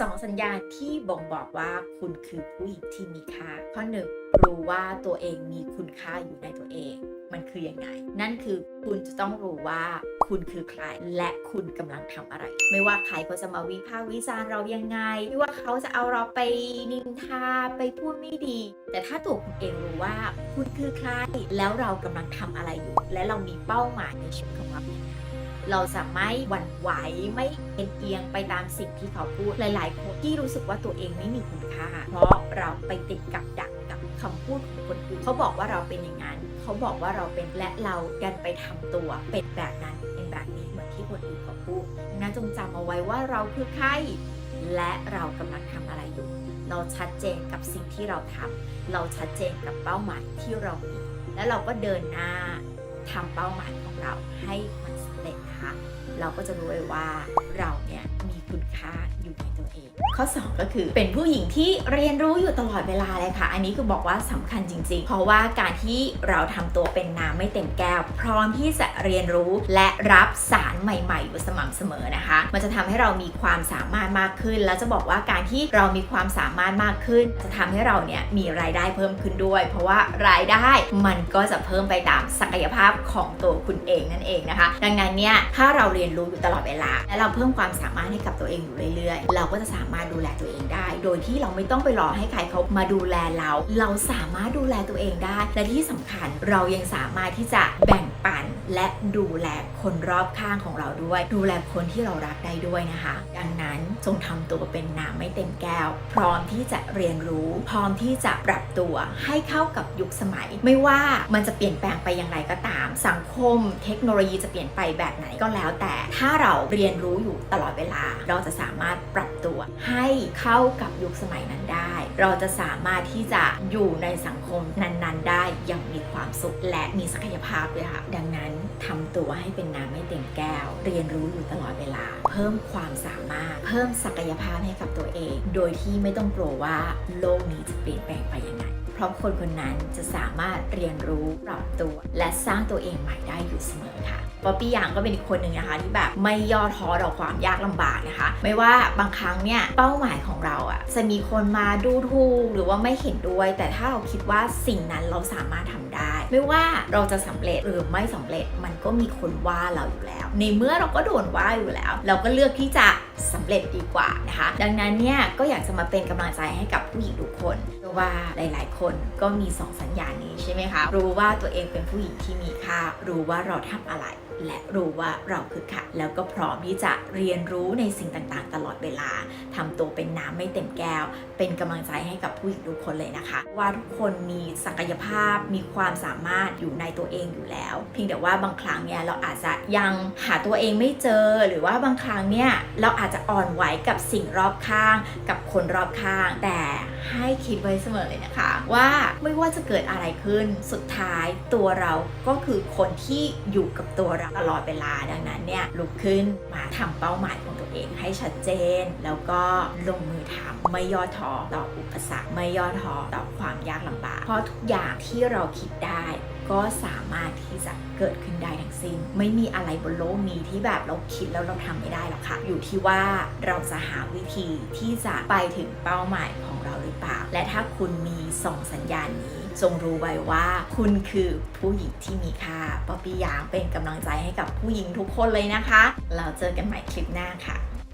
สองสัญญาณที่บ่งบอกว่าคุณคือผู้หญิงที่มีค่า ข้อหนึ่งรู้ว่าตัวเองมีคุณค่าอยู่ในตัวเอง มันคืออยังไงนั่นคือคุณจะต้องรู้ว่าคุณคือใคร และคุณกำลังทำอะไร ไม่ว่าใครเขาจะมาวิพากษ์วิจารณ์เรายังไง ไม่ว่าเขาจะเอาเราไปนินทาไปพูดไม่ดี แต่ถ้าตัวคุณเองรู้ว่าคุณคือใคร แล้วเรากำลังทำอะไรอยู่ และเรามีเป้าหมายในชีวิตของเราเป็นยังไง เราจะไม่หวั่นไหวไม่เอ็นเอียงไปตามสิ่งที่เขาพูดหลายๆคนที่รู้สึกว่าตัวเองไม่มีคุณค่า เพราะเราไปติดกับดักกับคำพูดของคนอื่นเขาบอกว่าเราเป็นอย่างนั้นเขาบอกว่าเราเป็นและเราดันไปทำตัวเป็นแบบนั้นเป็นแบบนี้เหมือนที่คนอื่นเขาพูดงนั้นจงจำเอาไว้ว่าเราคือใครและเรากำลังทำอะไรอยู่ เราชัดเจนกับสิ่งที่เราทำเราชัดเจนกับเป้าหมายที่เรามี แล้วเราก็เดินหน้าทำเป้าหมายของเราให้มันส เร็จนะคะ เราก็จะรู้เลยว่าเราเนี่ยมีคุณค่าอยู่ ข้อ 2 ก็คือ เป็นผู้หญิงที่เรียนรู้อยู่ตลอดเวลาเลยค่ะ อันนี้คือบอกว่าสำคัญจริง ๆ เพราะว่าการที่เราทำตัวเป็นน้ำไม่เต็มแก้ว พร้อมที่จะเรียนรู้และรับสารใหม่ๆอยู่สม่ำเสมอนะคะ มันจะทำให้เรามีความสามารถมากขึ้น แล้วจะบอกว่าการที่เรามีความสามารถมากขึ้น จะทำให้เราเนี่ยมีรายได้เพิ่มขึ้นด้วย เพราะว่ารายได้มันก็จะเพิ่มไปตามศักยภาพของตัวคุณเองนั่นเองนะคะ ดังนั้นเนี่ยถ้าเราเรียนรู้อยู่ตลอดเวลา และเราเพิ่มความสามารถให้กับตัวเองอยู่เรื่อยๆ เราก็จะสามารถดูแลตัวเองได้ โดยที่เราไม่ต้องไปรอให้ใครเขามาดูแลเรา เราสามารถดูแลตัวเองได้ และที่สำคัญเรายังสามารถที่จะแบ่งปันและดูแลคนรอบข้างของเราด้วย ดูแลคนที่เรารักได้ด้วยนะคะ ดังนั้นนั้นจงทำตัวเป็นน้ำไม่เต็มแก้ว พร้อมที่จะเรียนรู้ พร้อมที่จะปรับตัวให้เข้ากับยุคสมัย ไม่ว่ามันจะเปลี่ยนแปลงไปอย่างไรก็ตาม สังคม เทคโนโลยีจะเปลี่ยนไปแบบไหนก็แล้ว แต่ถ้าเราเรียนรู้อยู่ตลอดเวลา เราจะสามารถปรับตัวให้เข้ากับยุคสมัยนั้นได้ เราจะสามารถที่จะอยู่ในสังคมนั้น ๆ ได้อย่างมีความสุขและมีศักยภาพด้วยค่ะดังนั้นทำตัวให้เป็นน้ำไม่เต็มแก้ว เรียนรู้อยู่ตลอดเวลา เพิ่มความสามารถเพิ่มศักยภาพให้กับตัวเอง โดยที่ไม่ต้องกลัวว่าโลกนี้จะเปลี่ยนแปลงไปยังไง เพราะคนคนนั้นจะสามารถเรียนรู้ปรับตัว และสร้างตัวเองใหม่ได้อยู่เสมอค่ะป๊อปปี้ยางก็เป็นอีกคนหนึ่งนะคะที่แบบไม่ย่อท้อต่อความยากลำบากนะคะ ไม่ว่าบางครั้งเนี่ยเป้าหมายของเราอะจะมีคนมาดูถูกหรือว่าไม่เห็นด้วย แต่ถ้าเราคิดว่าสิ่งนั้นเราสามารถทำได้ ไม่ว่าเราจะสำเร็จหรือไม่สำเร็จมันก็มีคนว่าเราอยู่แล้ว ในเมื่อเราก็โดนว่าอยู่แล้ว เราก็เลือกที่จะสำเร็จดีกว่านะคะ ดังนั้นเนี่ยก็อยากจะมาเป็นกำลังใจให้กับผู้หญิงทุกคนเพราะว่าหลาย ๆ คนก็มีสองสัญญาณนี้ใช่ไหมคะรู้ว่าตัวเองเป็นผู้หญิงที่มีค่ารู้ว่าเราทำอะไร และรู้ว่าเราคือใครแล้วก็พร้อมที่จะเรียนรู้ในสิ่งต่างๆ ตลอดเวลาทำตัวเป็นน้ำไม่เต็มแก้ว เป็นกำลังใจให้กับผู้หญิงทุกคนเลยนะคะ ว่าทุกคนมีศักยภาพมีความสามารถอยู่ในตัวเองอยู่แล้ว เพียงแต่ว่าบางครั้งเนี่ยเราอาจจะยังหาตัวเองไม่เจอ หรือว่าบางครั้งเนี่ยเราอาจจะอ่อนไหวกับสิ่งรอบข้าง กับคนรอบข้าง แต่ให้คิดไว้เสมอเลยนะคะ ว่าไม่ว่าจะเกิดอะไรขึ้นสุดท้ายตัวเราก็คือคนที่อยู่กับตัวเราตลอดเวลาดังนั้นเนี่ยลุกขึ้นมาทำเป้าหมายของตัวเองให้ชัดเจน แล้วก็ลงมือทำไม่ย่อท้อต่ออุปสรรคไม่ย่อท้อต่อความยากลำบากเพราะทุกอย่างที่เราคิดได้ก็สามารถที่จะเกิดขึ้นได้ทั้งสิ้น ไม่มีอะไรบนโลกนี้ที่แบบเราคิดแล้วเราทำไม่ได้หรอกค่ะ อยู่ที่ว่าเราจะหาวิธีที่จะไปถึงเป้าหมายของเราหรือเปล่า และถ้าคุณมีสองสัญญาณนี้ จงรู้ไว้ว่า คุณคือผู้หญิงที่มีค่าป๊อปปี้ยางเป็นกำลังใจให้กับผู้หญิงทุกคนเลยนะคะ เราเจอกันใหม่คลิปหน้าค่ะ